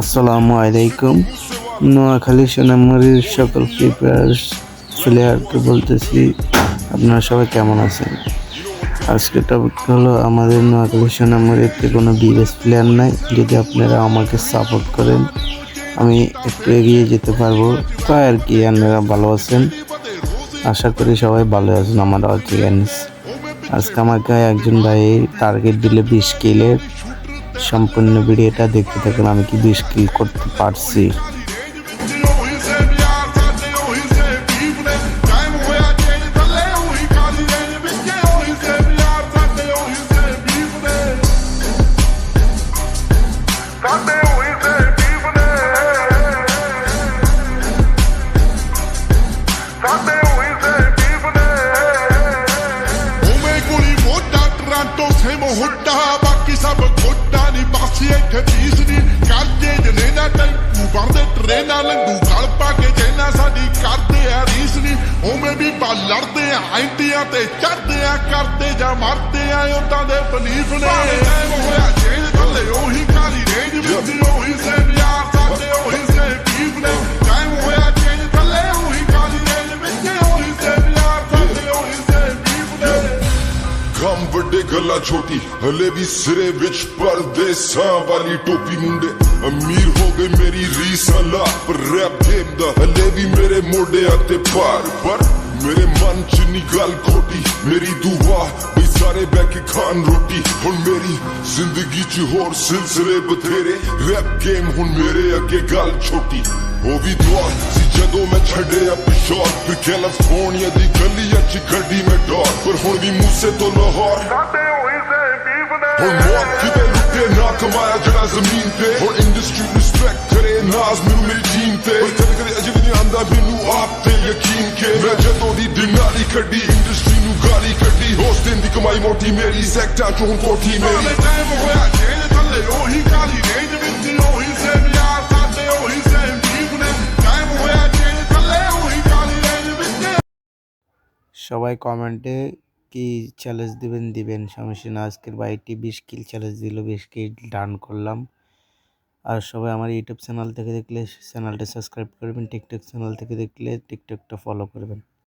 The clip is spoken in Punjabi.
আসসালামু আলাইকুম। নোয়াখালী সোনামুড়ির সকল ফ্রি ফায়ার প্লেয়ারকে বলতেছি, আপনারা সবাই কেমন আছেন? আজকে টপিক হলো আমাদের নোয়াখালী সোনামুড়িতে কোনো বিএস প্লেয়ার নাই, যদি আপনারা আমাকে সাপোর্ট করেন, আমি একটু এগিয়ে যেতে পারব। তাই আর কি, আপনারা ভালো আছেন? আশা করি সবাই ভালো আছেন, আমার অচিয়ান্স আজকে আমাকে একজন ভাই টার্গেট দিলে বিশ কিলের সম্পূর্ণ ভিডিওটা দেখতে থাকুন আমি কি বিশ কিল করতে পারছি ਉਹੀ ਸੇ ਪਿਆਰ ਸਾਡੇ ਉਹੀ ਸੇ ਵੀਰ ਨੇ ਕਾਇਮ ਹੋਇਆ ਚੇਨ ਥੱਲੇ ਉਹੀ ਕਾਲੀ ਰੇਨ ਵਿੱਚ ਉਹੀ ਸੇ ਪਿਆਰ ਸਾਡੇ ਉਹੀ ਸੇ ਵੀਰ ਨੇ ਸਾਡੇ ਉਹੀ ਸੇ ਵੀਰ ਨੇ ਸਾਡੇ ਉਹੀ ਸੇ ਵੀਰ ਨੇ ਉਵੇਂ ਕੁੜੀ ਮੋਟਾ ਟਰਾਂਟੋ ਸੇ ਮੋਹਟਾ ਬਾਕੀ ਸਭ ਖੋਟਾ ਨਹੀਂ ਬਾਸੀ ਕਰਦੇ ਜਨੇ ਨਾ ਟੈਂਪੂ ਵਰਦੇ ਟ੍ਰੇਨਾਂ ਲੰਗੂ, ਗਲ ਪਾ ਕੇ ਜੈਨਾ ਸਾਡੀ ਕਰਦੇ ਆ ਰੀਸ ਨਹੀਂ ਉਵੇਂ ਵੀ ਬਾ ਲੜਦੇ ਆ ਐਂਟੀਆਂ ਤੇ ਚੜਦੇ ਆ, ਕਰਦੇ ਜਾਂ ਮਰਦੇ ਆ, ਉਦਾਂ ਦੇ ਬਲੀਫ ਨੇ। ਹੋਇਆ ਜੇਲ ਕੰਮ ਵੱਡੇ ਗੱਲਾਂ ਛੋਟੀ, ਹਲੇ ਵੀ ਸਿਰੇ ਵਿੱਚ ਪਰਦੇਸਾਂ ਵਾਲੀ ਟੋਪੀ ਮੁੰਡੇ। ਅਮੀਰ ਹੋ ਗਏ ਮੇਰੀ ਰੀਸਾਂ ਲਾ ਪਰ ਰੈਪ ਗੇਮ ਦਾ ਹਲੇ ਵੀ ਮੇਰੇ ਮੋਢਿਆਂ ਤੇ ਭਾਰ। ਪਰ ਮੇਰੇ ਮਨ ਚ ਨੀ ਗੱਲ ਖੋਟੀ, ਮੇਰੀ ਦੁਆ ਬਈ ਸਾਰੇ ਬਹਿ ਕੇ ਖਾਣ ਰੋਟੀ। ਹੁਣ ਮੇਰੀ ਜ਼ਿੰਦਗੀ ਚ ਹੋਰ ਸਿਲਸਿਲੇ ਬਥੇਰੇ। ਰੈਪ ਗੇਮ ਹੁਣ ਮੇਰੇ ਅੱਗੇ ਗੱਲ ਛੋਟੀ। ਉਹ ਵੀ ਦੁਆ ਸੀ ਜਦੋਂ ਮੈਂ ਛੱਡਿਆ ਪਿਸ਼ੌਰ ਫਿਰ ਕੈਲੀਫੋਰਨੀਆ ਦੀ ਗਲੀਆਂ ਚ ਗੱਡੀ ਹੁਣ ਵੀ ਮੂਸੇ ਤੋਂ ਲਾਹੌਰ ਸਾਡੇ ਉਹੀ ਸੇ ਬੀਫ ਨੇ ਹੁਣ ਮੌਤ ਕਿਤੇ ਲੁੱਟੇ ਨਾ ਕਮਾਇਆ ਜਿਹੜਾ ਜ਼ਮੀਨ ਤੇ ਹੁਣ ਇੰਡਸਟਰੀ ਰਿਸਪੈਕਟ ਕਰੇ ਨਾਜ਼ ਮੈਨੂੰ ਮੇਰੀ ਟੀਮ ਤੇ ਪਰ ਕਦੇ ਕਦੇ ਅਜੇ ਵੀ ਨਹੀਂ ਆਂਦਾ ਮੈਨੂੰ ਆਪ ਤੇ ਯਕੀਨ ਕੇ ਮੈਂ ਜਦੋਂ ਦੀ ਦਿਨਾਲੀ ਕੱਢੀ ਇੰਡਸਟਰੀ ਨੂੰ ਗਾਲੀ ਕੱਢੀ ਹੋਸਟਿੰਗ ਦੀ ਕਮਾਈ ਮੋਟੀ ਮੇਰੀ ਸੈਕਟਰ ਚੋਂ ਹੁਣ ਕੋਠੀ ਨਾਲੇ ਮੇਰੀ ਟਾਈਮ ਹੋਇਆ ਜੇਲ ਥੱਲੇ ਉਹੀ ਕਾਲੀ ਰੇਂਜ ਵਿੱਚ ਉਹੀ ਸੇ ਪਿਆਰ ਸਾਡੇ ਉਹੀ ਸੇ ਬੀਫ ਨੇ ਟਾਈਮ ਹੋਇਆ ਜੇਲ ਥੱਲੇ ਉਹੀ ਕਾਲੀ ਰੇਂਜ ਵਿੱਚ সবাই কমেন্টে কি চ্যালেঞ্জ দিবেন? দিবেন। সমস্যা না আজকের বাইকটি বিশ কিল চ্যালেঞ্জ দিল, বিশ কিল ডান করলাম। আর সবাই আমার ইউটিউব চ্যানেল থেকে দেখলে চ্যানেলটা সাবস্ক্রাইব করবেন। টিকটক চ্যানেল থেকে দেখলে টিকটকটা ফলো করবেন।